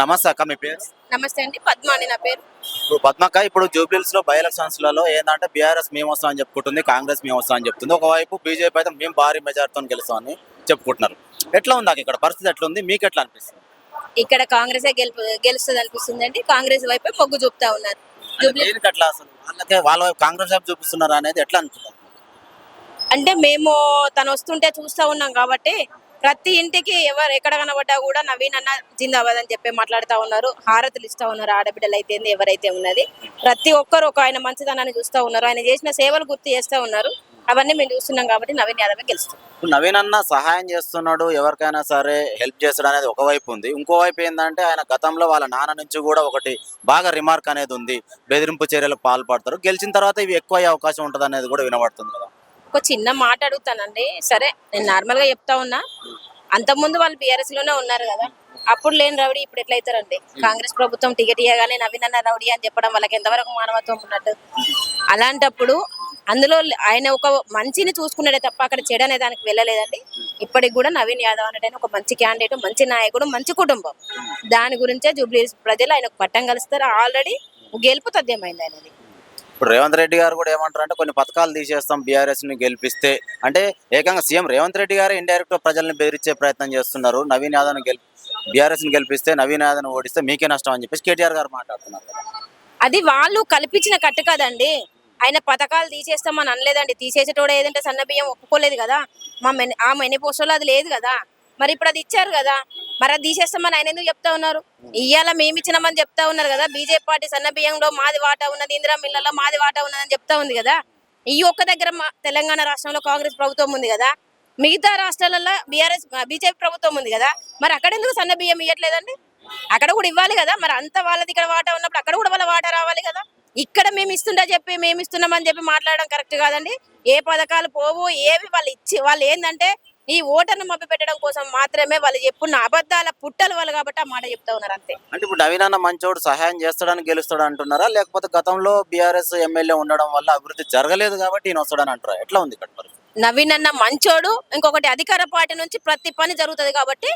నమస్తే అక్క మీ పేరు? నమస్తే అండి పద్మ అండి నా పేరు. ఇప్పుడు పద్మక్క ఇప్పుడు జూబ్లీస్లో బై ఎలక్షన్స్లలో ఏంటంటే బీఆర్ఎస్ మేము వస్తాం అని చెప్పుకుంటుంది కాంగ్రెస్ మేము వస్తాం అని చెప్తుంది ఒకవైపు బీజేపీ అయితే మేము భారీ మెజార్టీతో గెలుస్తామని చెప్పుకుంటున్నారు. ఎట్లా ఉంది ఇక్కడ? పరిస్థితి ఎట్లా ఉంది మీకు ఎట్లా అనిపిస్తుంది? ఇక్కడ కాంగ్రెస్ గెలుపు గెలుస్తుంది అనిపిస్తుంది అండి. కాంగ్రెస్ వైపే మొగ్గు చూపుతా ఉన్నారు. అట్లా అసలు? వాళ్ళకే వాళ్ళ వైపు కాంగ్రెస్ వైపు చూపిస్తున్నారు అనేది ఎట్లా అనిపిస్తుంది? అంటే మేము తను వస్తుంటే చూస్తా ఉన్నాం కాబట్టి ప్రతి ఇంటికి ఎవరు ఎక్కడ కనబడ్డా కూడా నవీన్ అన్న జిందాబాద్ అని చెప్పి మాట్లాడుతా ఉన్నారు. హారతులు ఇస్తూ ఉన్నారు. ఆడబిడ్డలు అయితే ఎవరైతే ఉన్నది. ప్రతి ఒక్కరు ఒక ఆయన మంచితనాన్ని చూస్తా ఉన్నారు. ఆయన చేసిన సేవలు గుర్తు చేస్తా ఉన్నారు. అవన్నీ మేము చూస్తున్నాం కాబట్టి నవీన్ యాదవ్ గెలుస్తాం నవీన్ అన్న సహాయం చేస్తున్నాడు. ఎవరికైనా సరే హెల్ప్ చేస్తాడు అనేది ఒకవైపు ఉంది. ఇంకోవైపు ఏంటంటే ఆయన గతంలో వాళ్ళ నాన్న నుంచి కూడా ఒకటి బాగా రిమార్క్ అనేది ఉంది. బెదిరింపు చర్యలకు పాల్పడతారు. గెలిచిన తర్వాత ఇవి ఎక్కువ అయ్యే అవకాశం ఉంటుంది అనేది కూడా వినబడుతుంది కదా. ఒక చిన్న మాట అడుగుతానండి. సరే నేను నార్మల్గా చెప్తా ఉన్నా. అంతకుముందు వాళ్ళు బీఆర్ఎస్లోనే ఉన్నారు కదా. అప్పుడు లేని రౌడీ ఇప్పుడు ఎట్లయితారండి? కాంగ్రెస్ ప్రభుత్వం టికెట్ ఇవ్వగానే నవీనన్న రౌడీ అని చెప్పడం వాళ్ళకి ఎంతవరకు మానవత్వం ఉన్నట్టు? అలాంటప్పుడు అందులో ఆయన ఒక మంచిని చూసుకున్నాడే తప్ప అక్కడ చెడు అనే దానికి వెళ్ళలేదండి. ఇప్పటికి కూడా నవీన్ యాదవ్ అనేటైన ఒక మంచి క్యాండిడేట్ మంచి నాయకుడు మంచి కుటుంబం. దాని గురించే జూబ్లీ ప్రజలు ఆయనకు పట్టం కలుస్తారు. ఆల్రెడీ గెలుపు తథ్యమైంది ఆయనది. ఇప్పుడు రేవంత్ రెడ్డి గారు కూడా ఏమంటారు అంటే కొన్ని పథకాలు తీసేస్తాం బీఆర్ఎస్ని గెలిపిస్తే. అంటే ఏకంగా సీఎం రేవంత్ రెడ్డి గారు ఇండైరెక్ట్గా ప్రజల్ని బెదిరించే ప్రయత్నం చేస్తున్నారు. నవీన్ యాదవ్ని గెలి బీఆర్ఎస్ని గెలిపిస్తే నవీన్ యాదవ్ని ఓడిస్తే మీకే నష్టం అని చెప్పేసి కేటీఆర్ గారు మాట్లాడుతున్నారు. అది వాళ్ళు కల్పించిన కట్టు కదండి. ఆయన పథకాలు తీసేస్తామని అనలేదండి. తీసేసేటోడు ఏదంటే సన్న బియ్యం ఒప్పుకోలేదు కదా. మా మెని ఆ మేనిఫెస్టోలో అది లేదు కదా. మరి ఇప్పుడు అది ఇచ్చారు కదా. మరి అది తీసేస్తామని ఆయన ఎందుకు చెప్తా ఉన్నారు? ఇయ్యాల మేము ఇచ్చినామని చెప్తా ఉన్నారు కదా బీజేపీ పార్టీ సన్న బియ్యంలో మాది వాటా ఉన్నది ఇందిరా మిల్లలో మాది వాటా ఉన్నదని చెప్తా ఉంది కదా. ఈ ఒక్క దగ్గర మా తెలంగాణ రాష్ట్రంలో కాంగ్రెస్ ప్రభుత్వం ఉంది కదా. మిగతా రాష్ట్రాలలో బీఆర్ఎస్ బీజేపీ ప్రభుత్వం ఉంది కదా. మరి అక్కడ ఎందుకు సన్న బియ్యం ఇవ్వట్లేదండి అక్కడ కూడా ఇవ్వాలి కదా. మరి అంత వాళ్ళది ఇక్కడ వాటా ఉన్నప్పుడు అక్కడ కూడా వాళ్ళ వాటా రావాలి కదా. ఇక్కడ మేము ఇస్తుండే చెప్పి మేము ఇస్తున్నామని చెప్పి మాట్లాడడం కరెక్ట్ కాదండి. ఏ పథకాలు పోవు ఏవి వాళ్ళు ఇచ్చి వాళ్ళు ఏంటంటే ఈ ఓటర్ను మభ్య పెట్టడం కోసం మాత్రమే వాళ్ళు చెప్పున్న అబద్ధాల పుట్టలు వాళ్ళు కాబట్టి ఆ మాట చెప్తా ఉన్నారు అంతే అంటే ఇప్పుడు నవీన్ అన్న మంచోడు సహాయం చేస్తాడని గెలుస్తాడు అంటున్నారా లేకపోతే గతంలో బీఆర్ఎస్ ఎమ్మెల్యే ఉండడం వల్ల అభివృద్ధి జరగలేదు కాబట్టి ఈయన వస్తాడని అంటారా ఎట్లా ఉంది ఇక్కడ? నవీన్ అన్న మంచోడు ఇంకొకటి అధికార పార్టీ నుంచి ప్రతి పని జరుగుతుంది కాబట్టి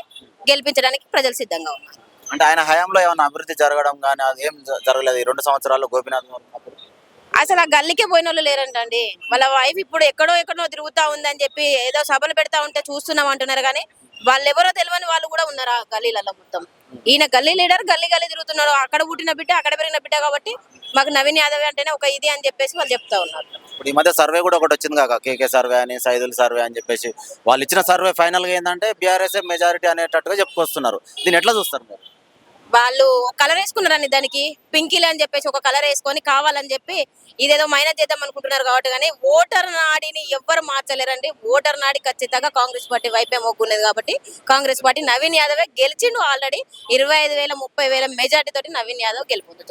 గెలిపించడానికి ప్రజలు సిద్ధంగా ఉన్నారు అంటే ఆయన హయాంలో ఏమైనా అభివృద్ధి జరగడం కానీ అది ఏం జరగలేదు ఈ రెండు సంవత్సరాల్లో గోపీనాథ్. అసలు ఆ గల్లీకే పోయిన వాళ్ళు లేరంటండి. వాళ్ళ వైఫ్ ఇప్పుడు ఎక్కడో ఎక్కడో తిరుగుతా ఉందని చెప్పి ఏదో సభలు పెడతా ఉంటే చూస్తున్నాం అంటున్నారు కానీ వాళ్ళు ఎవరో తెలియని వాళ్ళు కూడా ఉన్నారు ఆ గల్లీలలో మొత్తం. ఈయన గల్లీ లీడర్ గల్లీ గల్లీ తిరుగుతున్నారు అక్కడ పుట్టిన బిడ్డ అక్కడ పెరిగిన బిడ్డ కాబట్టి మాకు నవీన్ యాదవ్ అంటేనే ఒక ఇది అని చెప్పేసి వాళ్ళు చెప్తా ఉన్నారు. ఇప్పుడు ఈ మధ్య సర్వే కూడా ఒకటి వచ్చింది కాక కేకే సర్వే అని సైదుల్ సర్వే అని చెప్పేసి. వాళ్ళు ఇచ్చిన సర్వే ఫైనల్గా ఏంటంటే బీఆర్ఎస్ మెజారిటీ అనేటట్టుగా చెప్పుకొస్తున్నారు. దీన్ని ఎట్లా చూస్తారు మీరు? వాళ్ళు కలర్ వేసుకున్నారని దానికి. పింకిల్ అని చెప్పేసి ఒక కలర్ వేసుకొని కావాలని చెప్పి ఇదేదో మైనస్ చేద్దాం అనుకుంటున్నారు కాబట్టి కానీ ఓటర్ నాడిని ఎవ్వరు మార్చలేరండి. ఓటర్ నాడి ఖచ్చితంగా కాంగ్రెస్ పార్టీ వైపే మొగ్గున్నది కాబట్టి కాంగ్రెస్ పార్టీ నవీన్ యాదవే గెలిచిండు ఆల్రెడీ ఇరవై ఐదు వేల ముప్పై వేల మెజార్టీ తోటి నవీన్ యాదవ్ గెలుపొందుతున్నారు.